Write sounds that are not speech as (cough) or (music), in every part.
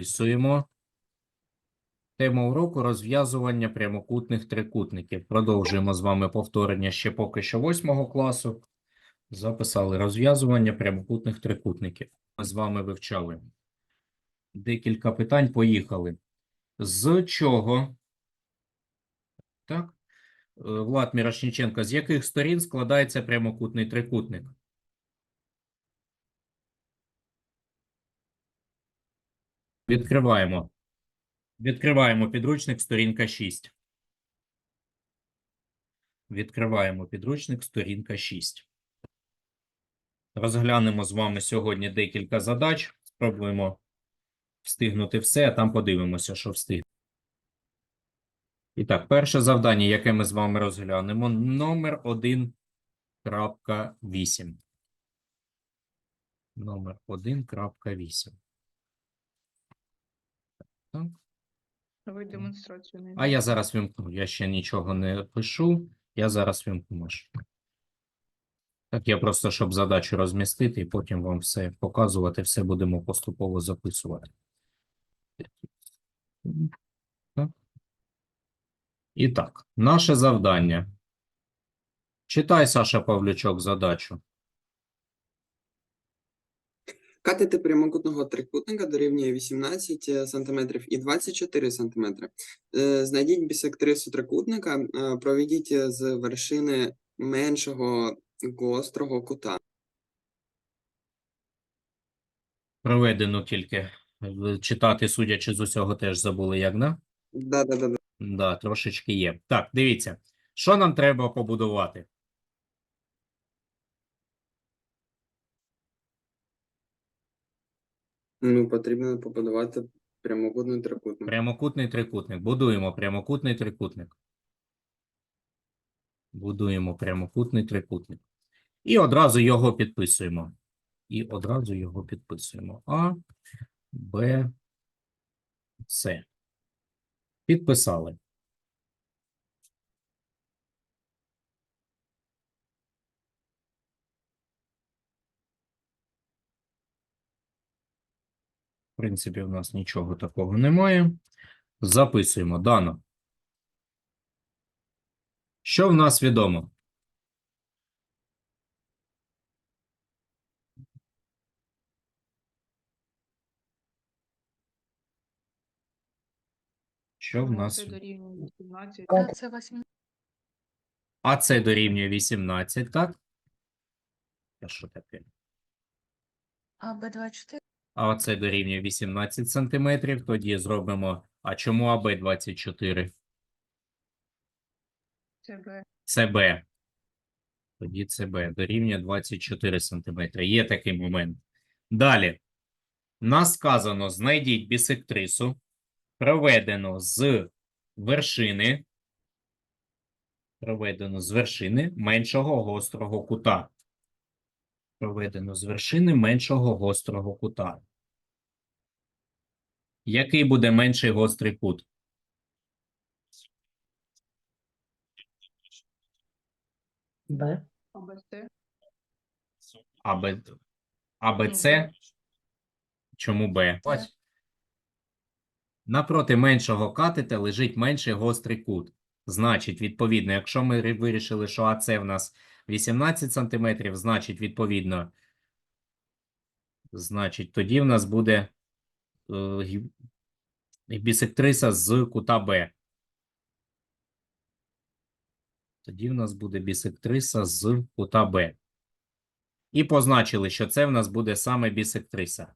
Записуємо. Тема уроку розв'язування прямокутних трикутників. Продовжуємо з вами повторення ще поки що восьмого класу. Записали розв'язування прямокутних трикутників. Ми з вами вивчали декілька питань. Поїхали. З чого? Так. Е, Влад Мірошніченко, з яких сторін складається прямокутний трикутник? Відкриваємо. Відкриваємо підручник, сторінка 6. Відкриваємо підручник, сторінка 6. Розглянемо з вами сьогодні декілька задач. Спробуємо встигнути все, а там подивимося, що встиг. І так, перше завдання, яке ми з вами розглянемо, номер 1.8. Номер 1.8. Так. Ви демонстрацію не А я зараз вимкну. Я ще нічого не пишу. Я зараз вимкну машину. Так, я просто, щоб задачу розмістити, і потім вам все показувати, все будемо поступово записувати. Так. І так, наше завдання. Читай, Саша Павлючок, задачу. Катети прямокутного трикутника дорівнює 18 см і 24 см. Е, Знайдіть бісектрису трикутника, е, проведіть з вершини меншого гострого кута. Проведено тільки. Читати, судячи з усього, теж забули, як, да? Да-да-да. Да, трошечки є. Так, дивіться. Що нам треба побудувати? Ну, потрібно побудувати прямокутний трикутник. Прямокутний трикутник. Будуємо прямокутний трикутник. Будуємо прямокутний трикутник. І одразу його підписуємо. І одразу його підписуємо. А, Б, С. Підписали. В принципі, у нас нічого такого немає. Записуємо дано. Що в нас відомо? Що в нас? Це дорівнює 18. Так, це 8. А це дорівнює 18, так? А що таке? А Б24? А оце дорівнює 18 сантиметрів. Тоді зробимо. А чому АБ 24? Це Б. Це Б. Тоді це Б. Дорівнює 24 сантиметри. Є такий момент. Далі. Нас сказано, знайдіть бісектрису, проведено з вершини, проведено з вершини меншого гострого кута. Проведено з вершини меншого гострого кута. Який буде менший гострий кут? Б. АБЦ? Чому Б? Б. Напроти меншого катета лежить менший гострий кут. Значить, відповідно, якщо ми вирішили, що АЦ в нас 18 см, значить, відповідно, значить, тоді в нас буде бісектриса з кута Б. Тоді в нас буде бісектриса з кута Б. І позначили, що це в нас буде саме бісектриса.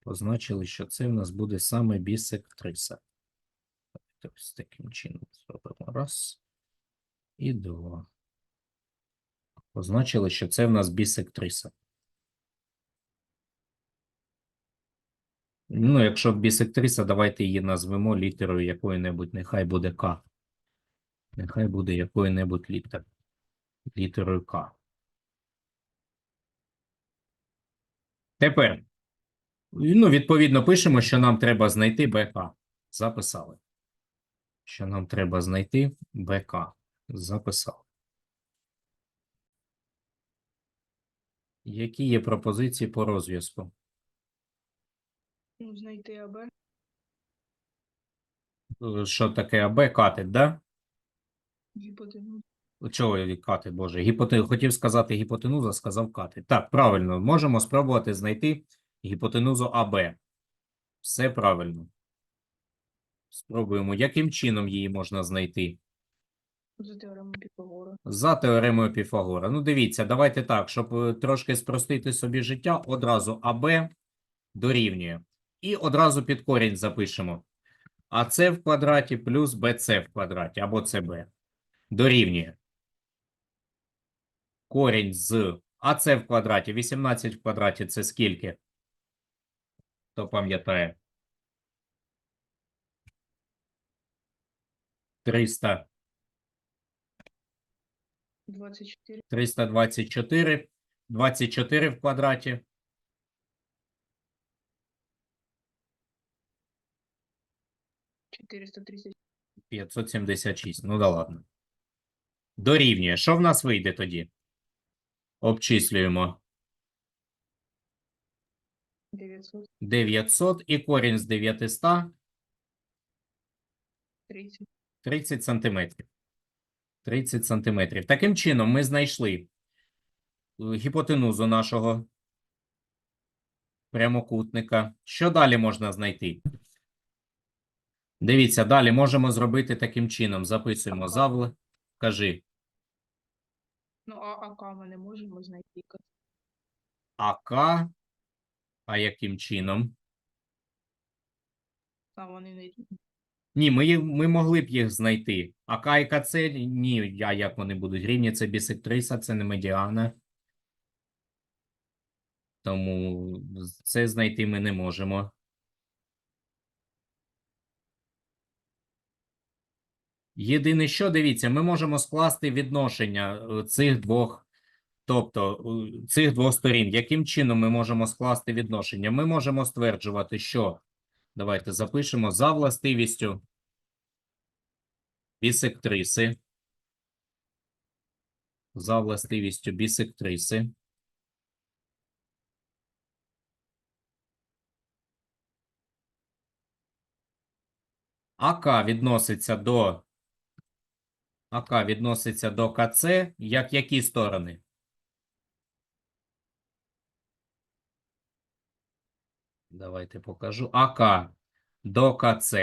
Позначили, що це в нас буде саме бісектриса. Тобто таким чином зробимо. Раз. І два. Позначили, що це в нас бісектриса. Ну, якщо бісектриса, давайте її назвемо літерою якою-небудь, нехай буде К. Нехай буде якою-небудь літер, літерою К. Тепер, ну, відповідно, пишемо, що нам треба знайти БК. Записали. Що нам треба знайти БК. Записали. Які є пропозиції по розв'язку? Знайти АБ. Е, Що таке АБ катет, да? Гіпотенузу. Чого я катет, боже? Гіпоте... Хотів сказати гіпотенуза, сказав катет. Так, правильно. Можемо спробувати знайти гіпотенузу АБ. Все правильно. Спробуємо. Яким чином її можна знайти? За теоремою Піфагора. За теоремою Піфагора. Ну, дивіться, давайте так, щоб е, трошки спростити собі життя, одразу АБ дорівнює. І одразу під корінь запишемо. АС в квадраті плюс БЦ в квадраті, або ЦБ. Дорівнює. Корінь з АС в квадраті, 18 в квадраті це скільки? Хто пам'ятає? 300. 24. 324, 24 в квадраті. — 430. 576. Ну да ладно. Дорівнює. Що в нас вийде тоді? Обчислюємо 930. 900 і корінь з 900 30 сантиметрів. 30 сантиметрів. Таким чином, ми знайшли е, гіпотенузу нашого прямокутника. Що далі можна знайти? Дивіться, далі можемо зробити таким чином. Записуємо завл. Кажи, Ну, а АК ми не можемо знайти. АК. А яким чином? Там вони не рівні. Ні, ми, їх- ми могли б їх знайти. АК і КЦ, ні, а як вони будуть рівні? Це бісектриса, це не медіана. Тому це знайти ми не можемо. Єдине, що дивіться, ми можемо скласти відношення е, цих двох, тобто е, цих двох сторін. Яким чином ми можемо скласти відношення? Ми можемо стверджувати, що давайте запишемо за властивістю бісектриси. За властивістю бісектриси. АК відноситься до АК відноситься до КЦ, як які сторони? Давайте покажу. АК до КЦ,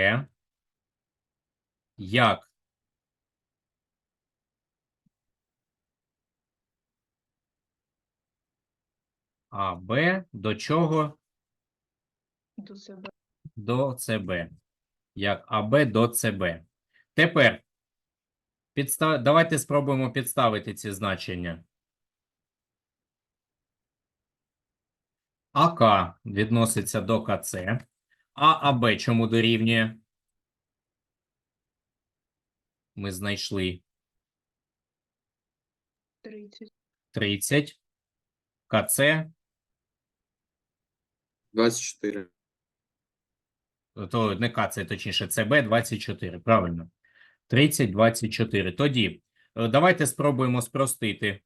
як АБ до чого? До себе. до ЦБ. Як АБ до ЦБ. Тепер підстав... давайте спробуємо підставити ці значення. АК відноситься до КЦ, а АБ чому дорівнює? Ми знайшли 30. 30. КЦ 24. то не КЦ, точніше, ЦБ 24, правильно. 30, 24. Тоді е, давайте спробуємо спростити.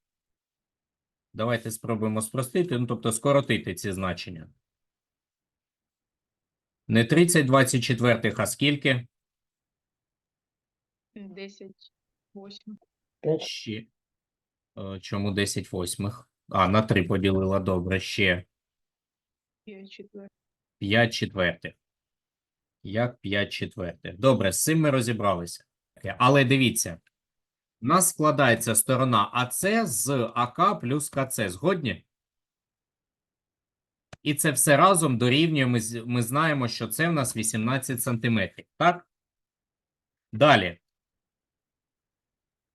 Давайте спробуємо спростити, ну, тобто скоротити ці значення. Не 30, 24, а скільки? 10. 8. Ще. Е, Чому 10 восьмих? А, на 3 поділила, добре, ще 5 4. 5 четвертих. Як 5 четвертих. Добре, з цим ми розібралися. Але дивіться, у нас складається сторона АЦ з АК плюс КЦ. Згодні? І це все разом дорівнює, ми, ми знаємо, що це в нас 18 сантиметрів, так? Далі.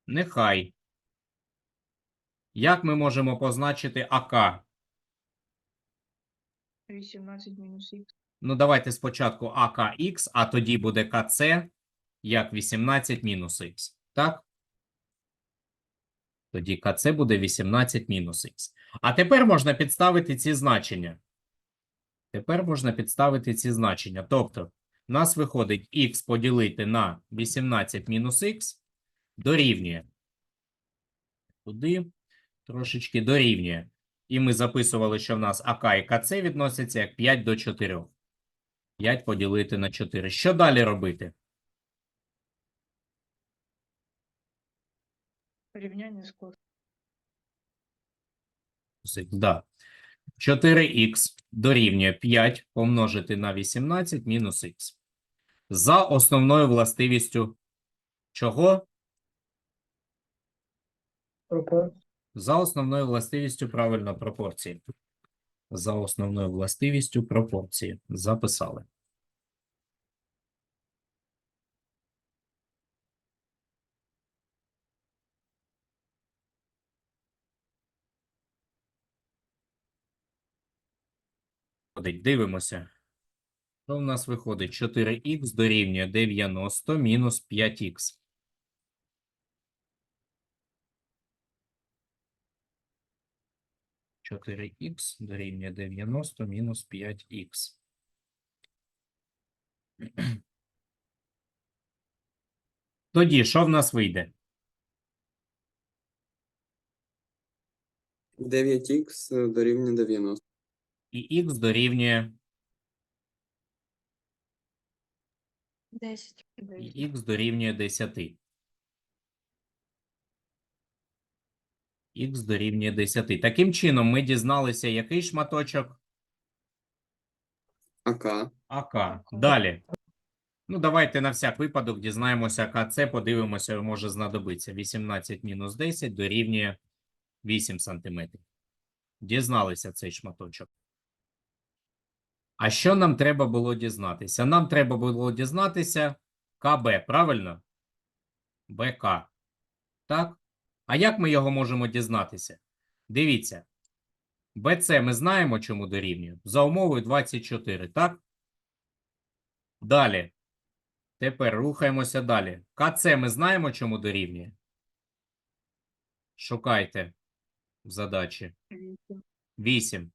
Нехай. Як ми можемо позначити АК? 18 мінус х. Ну, давайте спочатку АКХ, а тоді буде КЦ як 18 мінус х. Так? Тоді КЦ буде 18 мінус х. А тепер можна підставити ці значення. Тепер можна підставити ці значення. Тобто, у нас виходить х поділити на 18 мінус х дорівнює. Туди трошечки дорівнює. І ми записували, що в нас АК і КЦ відносяться як 5 до 4. 5 поділити на 4. Що далі робити? Рівняння з косинусом. Да. 4х дорівнює 5 помножити на 18 мінус х. За основною властивістю чого? За основною властивістю правильно пропорції. За основною властивістю пропорції. Записали. Виходить, Дивимося. Що в нас виходить? 4х дорівнює 90 мінус 5х. Чотири х дорівнює 90 мінус 5 х. (clears throat) Тоді що в нас вийде? 9х дорівнює 90. І х дорівнює, 10. і х дорівнює 10. Х дорівнює 10. Таким чином, ми дізналися, який шматочок АК. АК. Далі. Ну, давайте на всяк випадок дізнаємося АКЦ, подивимося, може знадобиться. 18 мінус 10 дорівнює 8 сантиметрів. Дізналися цей шматочок. А що нам треба було дізнатися? Нам треба було дізнатися КБ, правильно? БК. Так? А як ми його можемо дізнатися? Дивіться. БЦ ми знаємо, чому дорівнює. За умовою 24, так? Далі. Тепер рухаємося далі. КЦ ми знаємо, чому дорівнює. Шукайте в задачі. 8.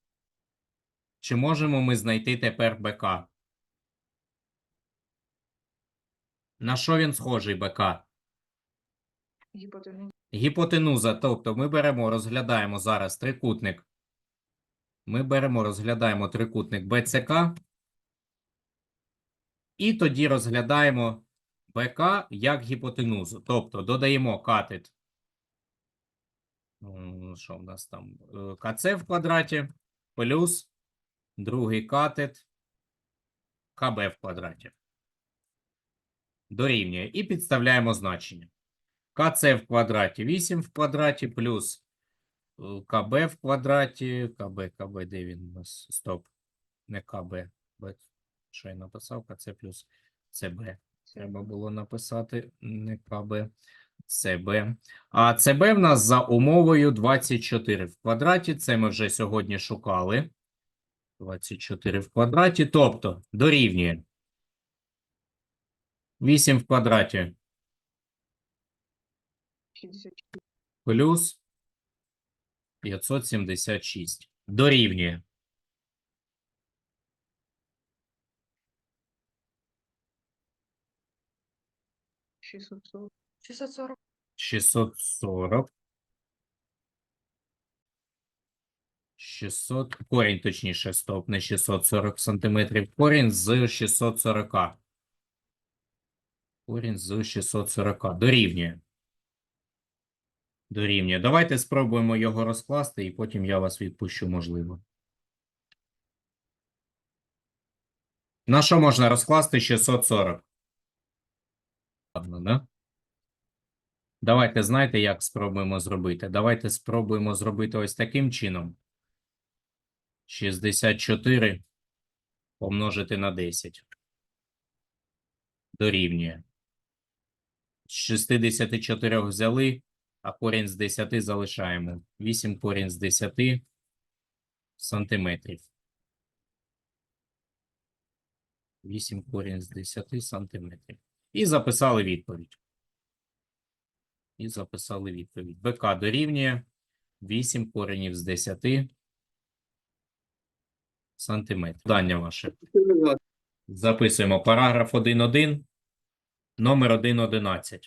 Чи можемо ми знайти тепер БК? На що він схожий БК? Гіпотенуза. Гіпотенуза, тобто ми беремо, розглядаємо зараз трикутник. Ми беремо, розглядаємо трикутник БЦК. І тоді розглядаємо БК як гіпотенузу. Тобто додаємо катет. Що в нас там? Е, КЦ в квадраті плюс другий катет КБ в квадраті. Дорівнює. І підставляємо значення. КЦ в квадраті 8 в квадраті плюс е, КБ в квадраті. КБ, КБ, де він у нас? Стоп. Не КБ. Що я написав? КЦ плюс ЦБ. Треба було написати не КБ, ЦБ. А ЦБ в нас за умовою 24 в квадраті. Це ми вже сьогодні шукали. 24 в квадраті. Тобто дорівнює 8 в квадраті 64. плюс 576. Дорівнює. Шістсот сорок. 640. 640. 600, корінь, точніше, стоп, не 640 сантиметрів. Корінь з 640. Корінь з 640. Дорівнює. Дорівнює. Давайте спробуємо його розкласти, і потім я вас відпущу, можливо. На що можна розкласти 640? Ладно, да? Давайте, знаєте, як спробуємо зробити? Давайте спробуємо зробити ось таким чином. 64 помножити на 10. Дорівнює. З 64 взяли, а корінь з 10 залишаємо. 8 корінь з 10 сантиметрів. 8 корінь з 10 сантиметрів. І записали відповідь. І записали відповідь. БК дорівнює 8 коренів з 10 сантиметрів. Дання ваше. Записуємо параграф 1.1, номер 1.11.